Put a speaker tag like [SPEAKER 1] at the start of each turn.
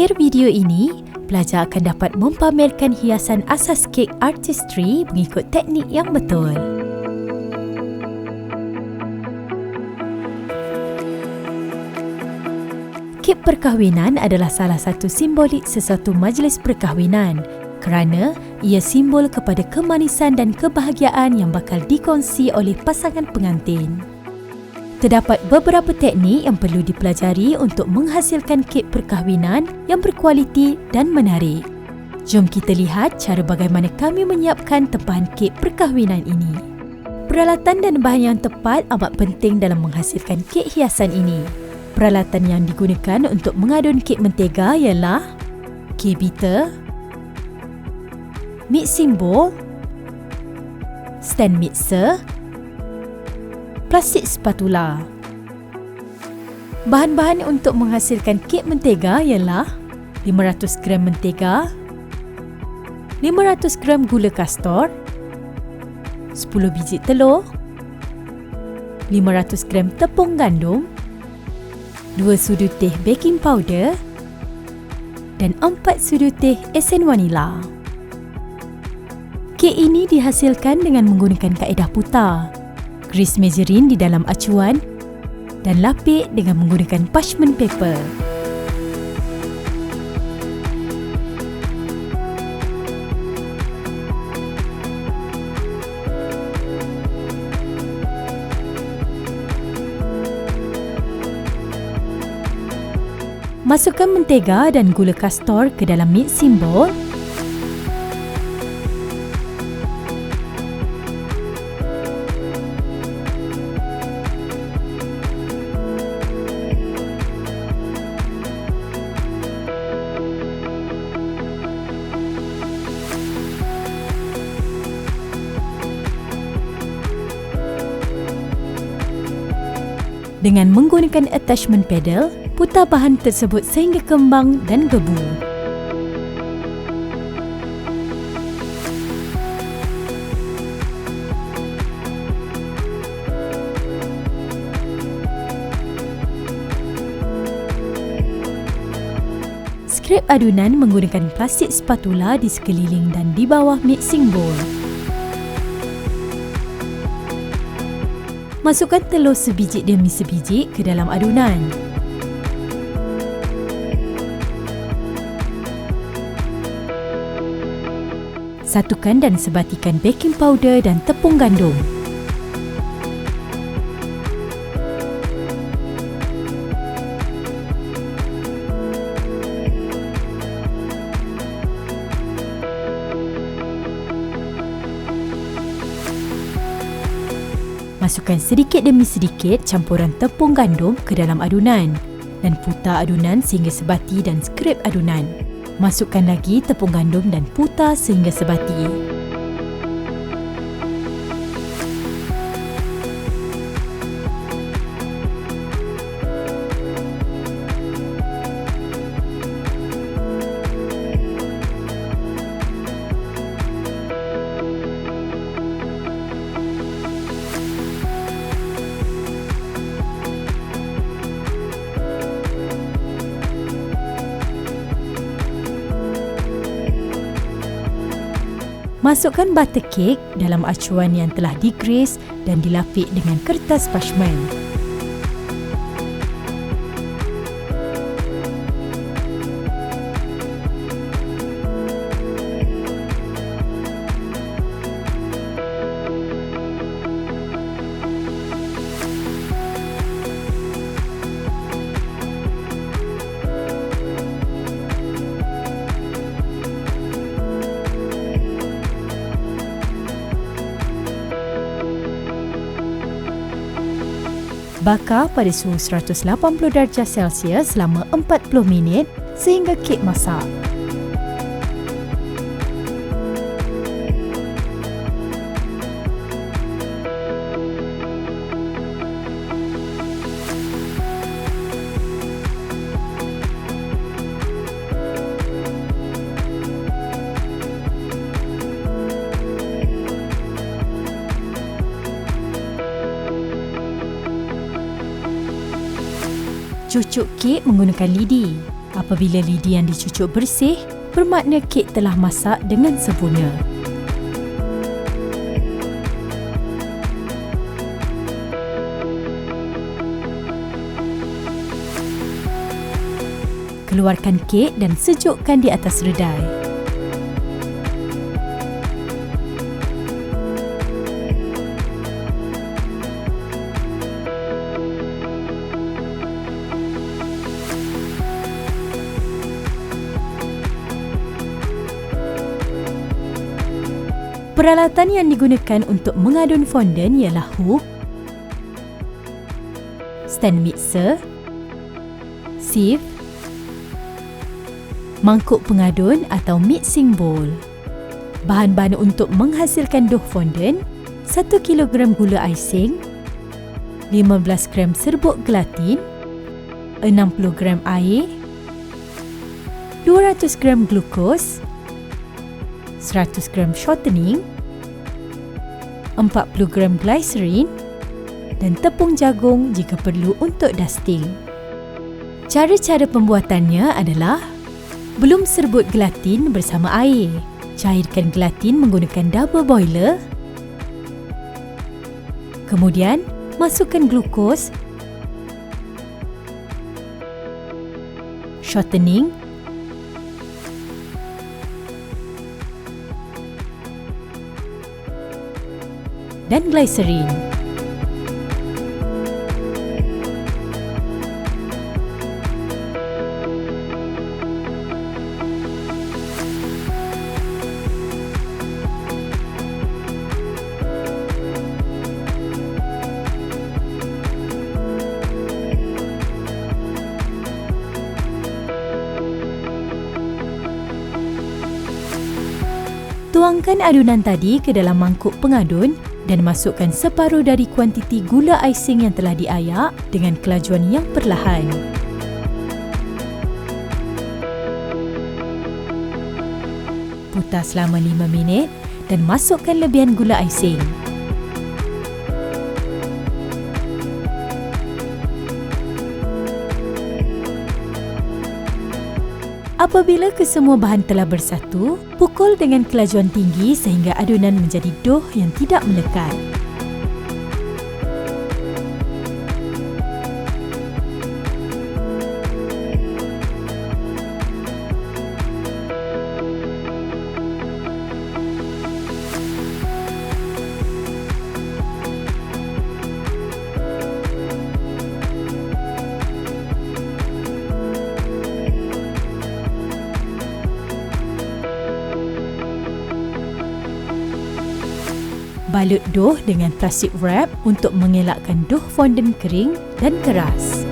[SPEAKER 1] Akhir video ini, pelajar akan dapat mempamerkan hiasan asas kek artistry mengikut teknik yang betul. Kek perkahwinan adalah salah satu simbolik sesuatu majlis perkahwinan kerana ia simbol kepada kemanisan dan kebahagiaan yang bakal dikongsi oleh pasangan pengantin. Terdapat beberapa teknik yang perlu dipelajari untuk menghasilkan kek perkahwinan yang berkualiti dan menarik. Jom kita lihat cara bagaimana kami menyiapkan tempahan kek perkahwinan ini. Peralatan dan bahan yang tepat amat penting dalam menghasilkan kek hiasan ini. Peralatan yang digunakan untuk mengadun kek mentega ialah kek beater, mixing bowl, stand mixer, plastik spatula. Bahan-bahan untuk menghasilkan kek mentega ialah 500 gram mentega, 500 gram gula kastor, 10 biji telur, 500 gram tepung gandum, 2 sudu teh baking powder dan 4 sudu teh esen vanila. Kek ini dihasilkan dengan menggunakan kaedah putar grease margarine di dalam acuan dan lapik dengan menggunakan parchment paper. Masukkan mentega dan gula kastor ke dalam mixing bowl Dengan menggunakan attachment pedal, putar bahan tersebut sehingga kembang dan gebu. Skrap adunan menggunakan plastik spatula di sekeliling dan di bawah mixing bowl. Masukkan telur sebiji demi sebiji ke dalam adunan. Satukan dan sebatikan baking powder dan tepung gandum. Masukkan sedikit demi sedikit campuran tepung gandum ke dalam adunan dan putar adunan sehingga sebati dan skrap adunan. Masukkan lagi tepung gandum dan putar sehingga sebati. Masukkan butter cake dalam acuan yang telah digrease dan dilapik dengan kertas parchment. Bakar pada suhu 180 darjah Celsius selama 40 minit sehingga kek masak. Cucuk kek menggunakan lidi. Apabila lidi yang dicucuk bersih, bermakna kek telah masak dengan sempurna. Keluarkan kek dan sejukkan di atas redai. Peralatan yang digunakan untuk mengadun fondant ialah hook, stand mixer, sieve, mangkuk pengadun atau mixing bowl. Bahan-bahan untuk menghasilkan dough fondant, 1 kg gula icing, 15 gram serbuk gelatin, 60 gram air, 200 gram glukos, 100 gram shortening, 40 gram glycerin dan tepung jagung jika perlu untuk dusting. Cara-cara pembuatannya adalah belum serbut gelatin bersama air. Cairkan gelatin menggunakan double boiler. Kemudian, masukkan glukos, shortening dan glycerin. Tuangkan adunan tadi ke dalam mangkuk pengadun dan masukkan separuh dari kuantiti gula icing yang telah diayak dengan kelajuan yang perlahan. Putar selama 5 minit dan masukkan lebihan gula icing. Apabila kesemua bahan telah bersatu, pukul dengan kelajuan tinggi sehingga adunan menjadi dough yang tidak melekat. Balut dough dengan plastik wrap untuk mengelakkan dough fondant kering dan keras.